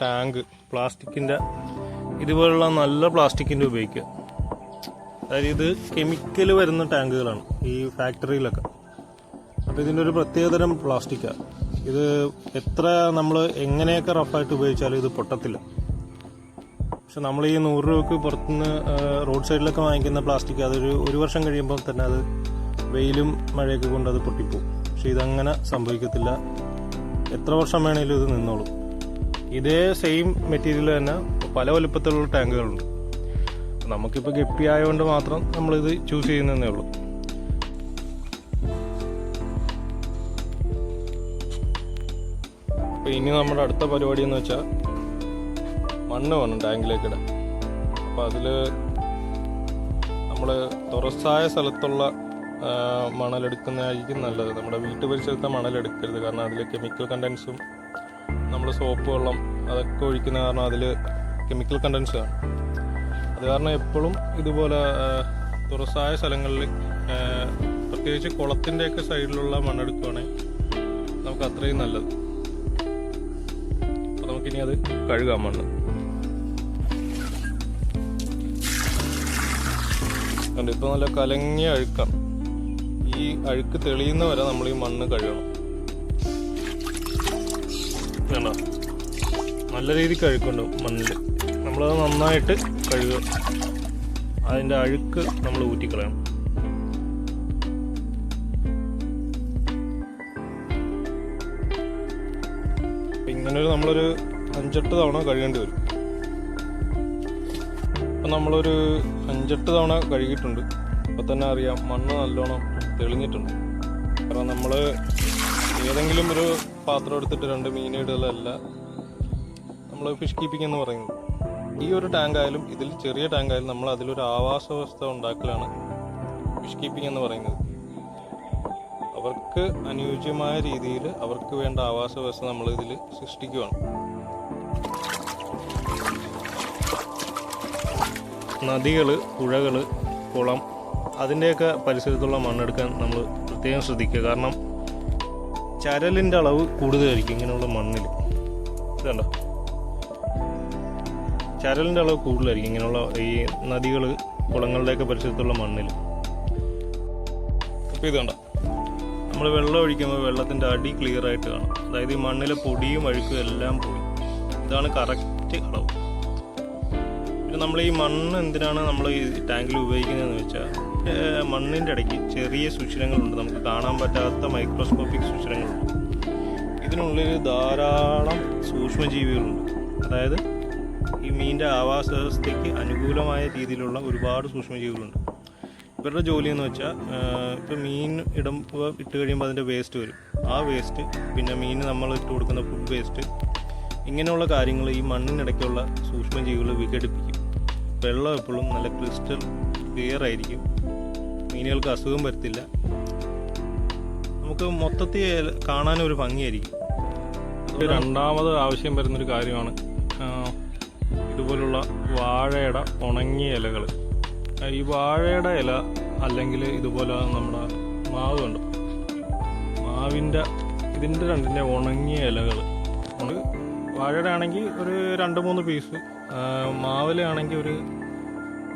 Tank പ്ലാസ്റ്റിക്കിന്റെ ഇതുപോലുള്ള നല്ല പ്ലാസ്റ്റിക്കിന്റെ ഉപയോഗിക്കുക. അതായത് ഇത് കെമിക്കൽ വരുന്ന ടാങ്കുകളാണ് ഈ ഫാക്ടറിയിലൊക്കെ അപ്പോൾ ഇതിന്റെ ഒരു പ്രത്യേകതരം പ്ലാസ്റ്റിക്കാണ് ഇത് എത്ര നമ്മൾ എങ്ങനെയൊക്കെ റഫായിട്ട് ഉപയോഗിച്ചാലും ഇത് പൊട്ടത്തില്ല. പക്ഷെ നമ്മൾ ഈ നൂറ് രൂപയ്ക്ക് പുറത്തുനിന്ന് റോഡ് സൈഡിലൊക്കെ വാങ്ങിക്കുന്ന പ്ലാസ്റ്റിക് അതൊരു ഒരു വർഷം കഴിയുമ്പോൾ തന്നെ അത് വെയിലും മഴയൊക്കെ കൊണ്ട് അത് പൊട്ടിപ്പോവും. പക്ഷെ ഇതങ്ങനെ സംഭവിക്കത്തില്ല. എത്ര വർഷം വേണേലും ഇത് നിന്നോളും. ഇതേ സെയിം മെറ്റീരിയൽ തന്നെ പല വലുപ്പത്തിലുള്ള ടാങ്കുകളുണ്ട് നമുക്കിപ്പോൾ ഗപ്പി ആയതുകൊണ്ട് മാത്രം നമ്മളിത് ചൂസ് ചെയ്യുന്നതേ ഉള്ളൂ. അപ്പോൾ ഇനി നമ്മുടെ അടുത്ത പരിപാടി എന്ന് വെച്ചാൽ മണ്ണ് വേണം ടാങ്കിലേക്ക് ഇടാൻ. അപ്പോൾ അതിൽ നമ്മൾ തുറസ്സായ സ്ഥലത്തുള്ള മണലെടുക്കുന്നതായിരിക്കും നല്ലത്. നമ്മുടെ വീട്ടു പരിസരത്തെ മണലെടുക്കരുത്. കാരണം അതിൽ കെമിക്കൽ കണ്ടൻസും നമ്മൾ സോപ്പ് വെള്ളം അതൊക്കെ ഒഴിക്കുന്ന കാരണം അതിൽ കെമിക്കൽ കണ്ടൻസ് ആണ്. അത് കാരണം എപ്പോഴും ഇതുപോലെ തുറസായ സ്ഥലങ്ങളിൽ പ്രത്യേകിച്ച് കുളത്തിന്റെയൊക്കെ സൈഡിലുള്ള മണ്ണെടുക്കുകയാണെങ്കിൽ നമുക്ക് അത്രയും നല്ലത്. അപ്പോൾ നമുക്കിനി അത് കഴുകാൻ മണ്ണ്. കണ്ടിപ്പോൾ നല്ല കലങ്ങിയ അഴുക്കാണ്. ഈ അഴുക്ക് തെളിയുന്ന വരെ നമ്മൾ ഈ മണ്ണ് കഴുകണം. കണ്ടോ? നല്ല രീതിയിൽ കഴുക്കുണ്ട് മണ്ണിൽ നമ്മളത് നന്നായിട്ട് കഴുകുക. അതിന്റെ അഴുക്ക് നമ്മൾ ഊറ്റിക്കളയണം. ഇങ്ങനൊരു നമ്മളൊരു അഞ്ചെട്ട് തവണ കഴുകേണ്ടി വരും. ഇപ്പം നമ്മളൊരു അഞ്ചെട്ട് തവണ കഴുകിയിട്ടുണ്ട്. അപ്പം തന്നെ അറിയാം മണ്ണ് നല്ലോണം തെളിഞ്ഞിട്ടുണ്ട്. കാരണം നമ്മൾ ഏതെങ്കിലും ഒരു പാത്രം എടുത്തിട്ട് രണ്ട് മീനിടുകളല്ല നമ്മൾ ഫിഷ് കീപ്പിംഗ് എന്ന് പറയുന്നത്. ഈ ഒരു ടാങ്ക് ആയാലും ഇതിൽ ചെറിയ ടാങ്ക് ആയാലും നമ്മൾ അതിലൊരു ആവാസ വ്യവസ്ഥ ഉണ്ടാക്കലാണ് ഫിഷ് കീപ്പിംഗ് എന്ന് പറയുന്നത്. അവർക്ക് അനുയോജ്യമായ രീതിയിൽ അവർക്ക് വേണ്ട ആവാസ വ്യവസ്ഥ നമ്മൾ ഇതിൽ സൃഷ്ടിക്കുകയാണ് നദികൾ പുഴകൾ കുളം അതിന്റെയൊക്കെ പരിസരത്തുള്ള മണ്ണെടുക്കാൻ നമ്മൾ പ്രത്യേകം ശ്രദ്ധിക്കുക. കാരണം ചരലിന്റെ അളവ് കൂടുതലായിരിക്കും ഇങ്ങനെയുള്ള മണ്ണിൽ ഇതുണ്ടോ? ചരലിന്റെ അളവ് കൂടുതലായിരിക്കും ഇങ്ങനെയുള്ള ഈ നദികൾ കുളങ്ങളുടെയൊക്കെ പരിസരത്തുള്ള മണ്ണിൽ അപ്പോൾ കണ്ടോ നമ്മൾ വെള്ളം ഒഴിക്കുമ്പോൾ വെള്ളത്തിന്റെ അടി ക്ലിയർ ആയിട്ട് കാണാം. അതായത് ഈ മണ്ണിലെ പൊടിയും അഴുക്കും എല്ലാം പോയി. ഇതാണ് കറക്റ്റ് അളവ്. പിന്നെ നമ്മൾ ഈ മണ്ണ് എന്തിനാണ് നമ്മൾ ഈ ടാങ്കിൽ ഉപയോഗിക്കുന്നതെന്ന് വെച്ചാൽ മണ്ണിന്റെ ഇടയ്ക്ക് ചെറിയ സുഷിരങ്ങളുണ്ട്. നമുക്ക് കാണാൻ പറ്റാത്ത മൈക്രോസ്കോപ്പിക് സുഷിരങ്ങളുണ്ട്. ഇതിനുള്ളിൽ ധാരാളം സൂക്ഷ്മജീവികളുണ്ട്. അതായത് ഈ മീനിന്റെ ആവാസ വ്യവസ്ഥയ്ക്ക് അനുകൂലമായ രീതിയിലുള്ള ഒരുപാട് സൂക്ഷ്മജീവികളുണ്ട്. ഇവരുടെ ജോലി എന്ന് വെച്ചാൽ ഇപ്പോൾ മീൻ ഇടുമ്പോൾ ഇട്ട് കഴിയുമ്പോൾ അതിന്റെ വേസ്റ്റ് വരും. ആ വേസ്റ്റ് പിന്നെ മീൻ നമ്മൾ ഇട്ട് കൊടുക്കുന്ന ഫുഡ് വേസ്റ്റ് ഇങ്ങനെയുള്ള കാര്യങ്ങൾ ഈ മണ്ണിനിടയ്ക്കുള്ള സൂക്ഷ്മജീവികൾ വിഘടിപ്പിക്കും. വെള്ളം എപ്പോഴും നല്ല ക്രിസ്റ്റൽ ക്ലിയർ ആയിരിക്കും. മീനുകൾക്ക് അസുഖം വരത്തില്ല. നമുക്ക് മൊത്തത്തിൽ കാണാനൊരു ഭംഗിയായിരിക്കും. രണ്ടാമത് ആവശ്യം വരുന്നൊരു കാര്യമാണ്. ഇതുപോലുള്ള വാഴയുടെ ഉണങ്ങിയ ഇലകൾ ഈ വാഴയുടെ ഇല അല്ലെങ്കിൽ ഇതുപോലെ നമ്മുടെ മാവ് കണ്ടു? മാവിന്റെ ഇതിന്റെ രണ്ടിന്റെ ഉണങ്ങിയ ഇലകൾ വാഴയുടെ ആണെങ്കിൽ ഒരു രണ്ട് മൂന്ന് പീസ്. മാവിലാണെങ്കിൽ ഒരു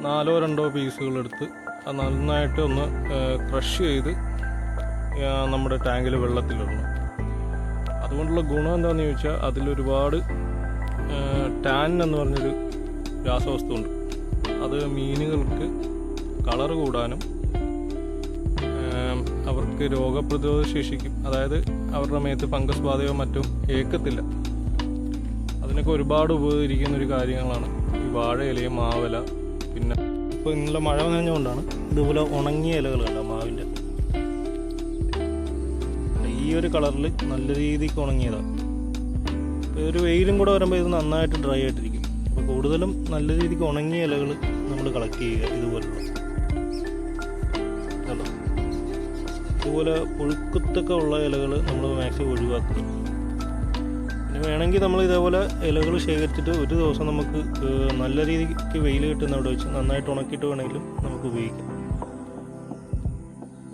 നാലോ രണ്ടോ അത് നന്നായിട്ട് ഒന്ന് ക്രഷ് ചെയ്ത് നമ്മുടെ ടാങ്കിൽ വെള്ളത്തിലിടണം. അതുകൊണ്ടുള്ള ഗുണം എന്താണെന്ന് ചോദിച്ചാൽ അതിലൊരുപാട് ടാൻ എന്ന് പറഞ്ഞൊരു രാസവസ്തു ഉണ്ട് അത് മീനുകൾക്ക് കളർ കൂടാനും അവർക്ക് രോഗപ്രതിരോധ ശേഷിക്കും. അതായത് അവരുടെ മേത്ത് ഫംഗസ് ബാധയോ മറ്റോ ഏക്കത്തില്ല. അതിനൊക്കെ ഒരുപാട് ഉപകരിക്കുന്ന ഒരു കാര്യങ്ങളാണ്. ഈ വാഴയിലയും മാവല പിന്നെ ഇപ്പോൾ ഇന്നലെ മഴ നനഞ്ഞുകൊണ്ടാണ് ഇതുപോലെ ഉണങ്ങിയ ഇലകൾ കണ്ട മാവിന്റെ ഈ ഒരു കളറിൽ നല്ല രീതിക്ക് ഉണങ്ങിയതാണ് ഒരു വെയിലും കൂടെ വരുമ്പോൾ ഇത് നന്നായിട്ട് ഡ്രൈ ആയിട്ടിരിക്കും. അപ്പോൾ കൂടുതലും നല്ല രീതിക്ക് ഉണങ്ങിയ ഇലകൾ നമ്മൾ കളക്ട് ചെയ്യുക ഇതുപോലുള്ള? ഇതുപോലെ പുഴുക്കുത്തൊക്കെ ഉള്ള ഇലകൾ നമ്മൾ മാക്സിമം ഒഴിവാക്കുക. വേണമെങ്കിൽ നമ്മൾ ഇതേപോലെ ഇലകൾ ശേഖരിച്ചിട്ട് ഒരു ദിവസം നമുക്ക് നല്ല രീതിക്ക് വെയിൽ കിട്ടുന്ന അവിടെ വെച്ച് നന്നായിട്ട് ഉണക്കിയിട്ട് വേണമെങ്കിലും നമുക്ക് ഉപയോഗിക്കാം.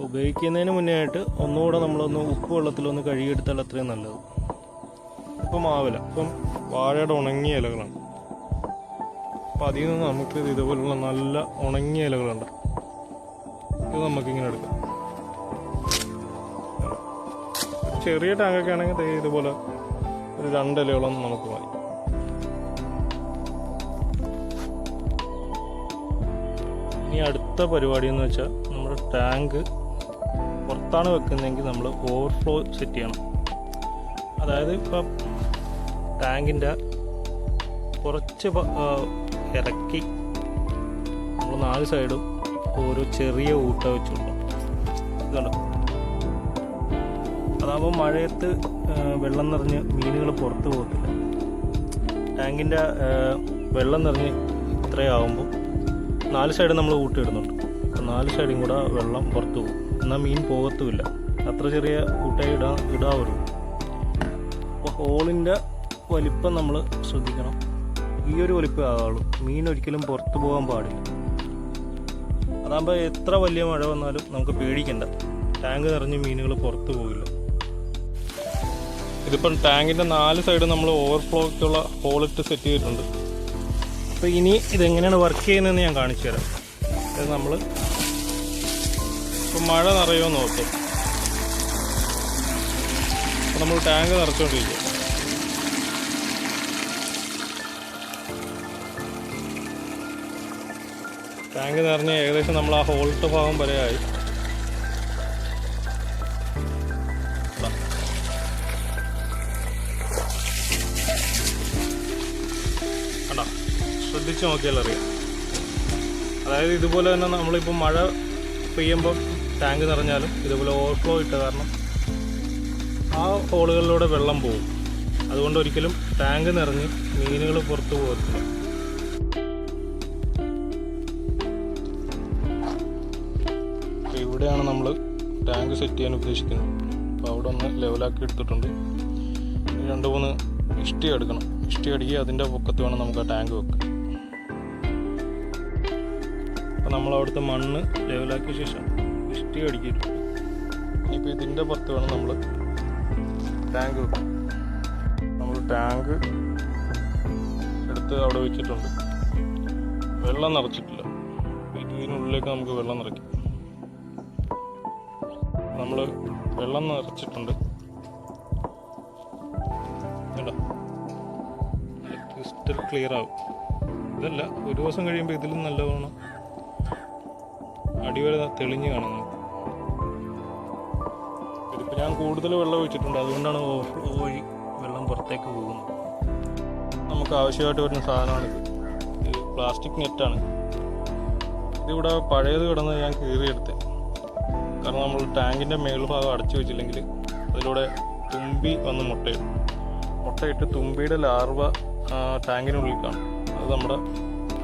ഉപയോഗിക്കുന്നതിന് മുന്നേ ആയിട്ട് ഒന്നുകൂടെ നമ്മളൊന്ന് ഉപ്പ് വെള്ളത്തിലൊന്ന് കഴുകിയെടുത്താൽ അത്രയും നല്ലത്. ഇപ്പം മാവില ഇപ്പം വാഴയുടെ ഉണങ്ങിയ ഇലകളാണ്. അപ്പം അതിൽ നിന്ന് നമുക്ക് ഇത് ഇതുപോലുള്ള നല്ല ഉണങ്ങിയ ഇലകളുണ്ട്. ഇത് നമുക്കിങ്ങനെ എടുക്കാം. ചെറിയ ടാങ്കൊക്കെ ആണെങ്കിൽ ഇതുപോലെ ഒരു രണ്ടിലയോളം നമുക്ക് മതി. ഇനി അടുത്ത പരിപാടി എന്ന് വെച്ചാൽ നമ്മുടെ ടാങ്ക് പുറത്താണ് വെക്കുന്നതെങ്കിൽ നമ്മൾ ഓവർഫ്ലോ സെറ്റ് ചെയ്യണം. അതായത് ഇപ്പം ടാങ്കിന്റെ കുറച്ച് ഇറക്കി നമ്മൾ നാല് സൈഡും ഓരോ ചെറിയ ഊട്ട വെച്ചുകൊണ്ട് കൊടുക്കണം ഇതുണ്ടോ അതാകുമ്പോൾ മഴയത്ത് വെള്ളം നിറഞ്ഞ് മീനുകൾ പുറത്തു പോകത്തില്ല. ടാങ്കിന്റെ വെള്ളം നിറഞ്ഞ് ഇത്രയാവുമ്പോൾ നാല് സൈഡ് നമ്മൾ കൂട്ടിയിടുന്നുണ്ട് അപ്പോൾ നാല് സൈഡും കൂടെ വെള്ളം പുറത്തു പോകും. എന്നാൽ മീൻ പോകത്തുമില്ല. അത്ര ചെറിയ കൂട്ടായി ഇടാ ഇടാവുള്ളൂ അപ്പോൾ ഹോളിന്റെ വലിപ്പം നമ്മൾ ശ്രദ്ധിക്കണം. ഈ ഒരു വലിപ്പം ആകാവുള്ളൂ. മീൻ ഒരിക്കലും പുറത്തു പോകാൻ പാടില്ല. അതാകുമ്പോൾ എത്ര വലിയ മഴ വന്നാലും നമുക്ക് പേടിക്കണ്ട. ടാങ്ക് നിറഞ്ഞ് മീനുകൾ പുറത്തു പോകില്ല. ഇതിപ്പം ടാങ്കിന്റെ നാല് സൈഡ് നമ്മൾ ഓവർഫ്ലോക്കുള്ള ഹോളിട്ട് സെറ്റ് ചെയ്തിട്ടുണ്ട്. അപ്പോൾ ഇനി ഇതെങ്ങനെയാണ് വർക്ക് ചെയ്യുന്നതെന്ന് ഞാൻ കാണിച്ചു തരാം. അത് നമ്മൾ ഇപ്പം മഴ നിറയുമോ നോക്കും നമ്മൾ ടാങ്ക് നിറച്ചുകൊണ്ടിരിക്കും ടാങ്ക് നിറഞ്ഞ് ഏകദേശം നമ്മൾ ആ ഹോൾട്ട് ഭാഗം വരെ ആയി ശ്രദ്ധിച്ച് നോക്കിയാൽ അറിയാം. അതായത് ഇതുപോലെ തന്നെ നമ്മളിപ്പോൾ മഴ പെയ്യുമ്പോൾ ടാങ്ക് നിറഞ്ഞാലും ഇതുപോലെ ഓവർഫ്ലോ ഇട്ട കാരണം ആ ഹോളുകളിലൂടെ വെള്ളം പോകും. അതുകൊണ്ട് ഒരിക്കലും ടാങ്ക് നിറഞ്ഞ് മീനുകൾ പുറത്തു പോകത്തില്ല ഇവിടെയാണ് നമ്മൾ ടാങ്ക് സെറ്റ് ചെയ്യാൻ ഉദ്ദേശിക്കുന്നത്. അപ്പോൾ അവിടെ ഒന്ന് ലെവലാക്കി എടുത്തിട്ടുണ്ട്. രണ്ട് മൂന്ന് ഇഷ്ടി എടുക്കണം. ഇഷ്ടി അടുക്കി അതിന്റെ പൊക്കത്ത് വേണം നമുക്ക് ആ ടാങ്ക് വെക്കാൻ. അപ്പോൾ നമ്മൾ അവിടുത്തെ മണ്ണ് ലെവലാക്കിയ ശേഷം ഇഷ്ടി അടിക്കരുത് ഇനിയിപ്പോൾ ഇതിന്റെ പുറത്ത് വേണം നമ്മൾ ടാങ്ക് വെക്കും നമ്മൾ ടാങ്ക് എടുത്ത് അവിടെ വെച്ചിട്ടുണ്ട്. വെള്ളം നിറച്ചിട്ടില്ല. ഇതിനുള്ളിലേക്ക് നമുക്ക് വെള്ളം നിറയ്ക്കാം. നമ്മൾ വെള്ളം നിറച്ചിട്ടുണ്ട്. ക്രിസ്റ്റൽ ക്ലിയർ ആവും. ഇതല്ല ഒരു ദിവസം കഴിയുമ്പോൾ ഇതിലും നല്ലവണ്ണം അടിവരെ തെളിഞ്ഞ് കാണുന്നു. ഇതിപ്പോൾ ഞാൻ കൂടുതൽ വെള്ളം ഒഴിച്ചിട്ടുണ്ട്. അതുകൊണ്ടാണ് ഓഫ് വഴി വെള്ളം പുറത്തേക്ക് പോകുന്നത്. നമുക്ക് ആവശ്യമായിട്ട് വരുന്ന സാധനമാണിത് ഇത്. പ്ലാസ്റ്റിക് നെറ്റാണ്. ഇതിവിടെ പഴയത് കിടന്ന് ഞാൻ കീറിയെടുത്തത് കാരണം നമ്മൾ ടാങ്കിന്റെ മേൽഭാഗം അടച്ചു വെച്ചില്ലെങ്കിൽ അതിലൂടെ തുമ്പി വന്ന് മുട്ടയിടും. മുട്ടയിട്ട് തുമ്പിയുടെ ലാർവ ടാങ്കിനുള്ളിൽ കാണും. അത് നമ്മുടെ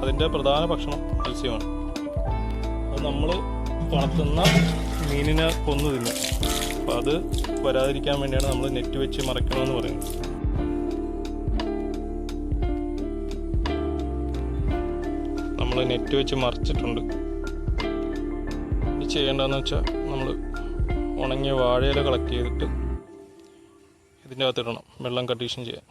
അതിന്റെ പ്രധാന ഭക്ഷണം മത്സ്യമാണ്. അത് നമ്മൾ വളർത്തുന്ന മീനിനെ കൊന്നു തിന്നു അപ്പം അത് വരാതിരിക്കാൻ വേണ്ടിയാണ് നമ്മൾ നെറ്റ് വെച്ച് മറയ്ക്കണമെന്ന് പറയുന്നത്. നമ്മൾ നെറ്റ് വെച്ച് മറിച്ചിട്ടുണ്ട്. ഇനി ചെയ്യേണ്ടതെന്ന് വെച്ചാൽ നമ്മൾ ഉണങ്ങിയ വാഴയില കളക്ട് ചെയ്തിട്ട് ഇതിന്റെ അകത്തിടണം. വെള്ളം കണ്ടീഷൻ ചെയ്യാൻ.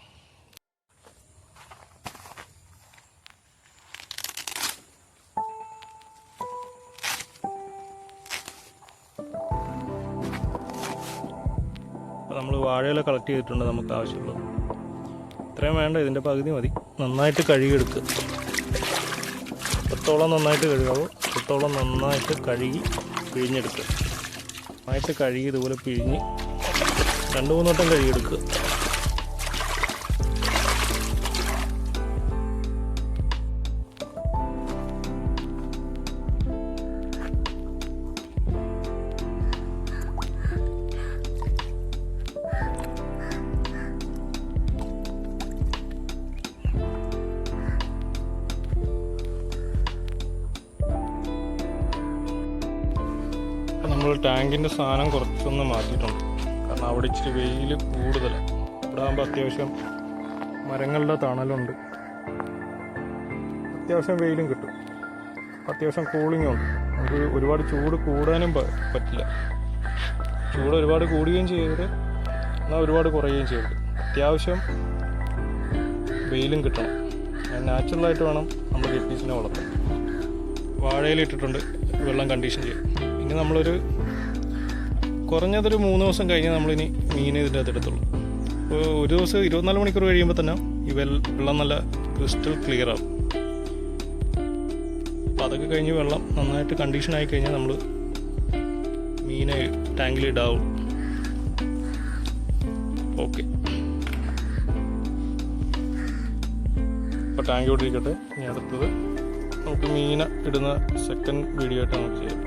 വാഴയില കളക്ട് ചെയ്തിട്ടുണ്ട് നമുക്ക് ആവശ്യമുള്ളത്. ഇത്രയും വേണ്ട ഇതിന്റെ പകുതി മതി. നന്നായിട്ട് കഴുകിയെടുക്കുക എത്രത്തോളം നന്നായിട്ട് കഴുകാവോ അത്രത്തോളം നന്നായിട്ട് കഴുകി പിഴിഞ്ഞെടുക്കുക നന്നായിട്ട് കഴുകി ഇതുപോലെ പിഴിഞ്ഞ് രണ്ട് മൂന്ന് വട്ടം കഴുകിയെടുക്കുക ടാങ്കിന്റെ സാധനം കുറച്ചൊന്ന് മാറ്റിയിട്ടുണ്ട്. കാരണം അവിടെ ഇച്ചിരി വെയിൽ കൂടുതലാണ് ഇവിടെ ആകുമ്പോൾ അത്യാവശ്യം മരങ്ങളുടെ തണലുണ്ട്. അത്യാവശ്യം വെയിലും കിട്ടും. അത്യാവശ്യം കൂളിങ്ങും ഉണ്ട്. നമുക്ക് ഒരുപാട് ചൂട് കൂടാനും പറ്റില്ല. ചൂട് ഒരുപാട് കൂടുകയും ചെയ്യരുത്. എന്നാൽ ഒരുപാട് കുറയുകയും ചെയ്യരുത്. അത്യാവശ്യം വെയിലും കിട്ടണം. നാച്ചുറലായിട്ട് വേണം നമ്മൾ ഗപ്പീസിനെ വളർത്താൻ. വാഴയിലിട്ടിട്ടുണ്ട് വെള്ളം കണ്ടീഷൻ ചെയ്യും ഇനി നമ്മളൊരു കുറഞ്ഞതൊരു മൂന്ന് ദിവസം കഴിഞ്ഞ് നമ്മളിനി മീൻ ഇതിന്റെ അകത്ത് എടുത്തുള്ളൂ അപ്പോൾ ഒരു ദിവസം ഇരുപത്തിനാല് മണിക്കൂർ കഴിയുമ്പോൾ തന്നെ ഈ വെള്ളം നല്ല ക്രിസ്റ്റൽ ക്ലിയർ ആവും. അപ്പോൾ അതൊക്കെ കഴിഞ്ഞ് വെള്ളം നന്നായിട്ട് കണ്ടീഷൻ ആയി കഴിഞ്ഞാൽ നമ്മൾ മീനെ ടാങ്കിൽ ഇടാവും. ഓക്കെ. അപ്പോൾ ടാങ്ക് ഇരിക്കട്ടെ. ഇനി അടുത്തത് നമുക്ക് മീന ഇടുന്ന സെക്കൻഡ് വീഡിയോ ആയിട്ട് നമുക്ക് ചെയ്യാം.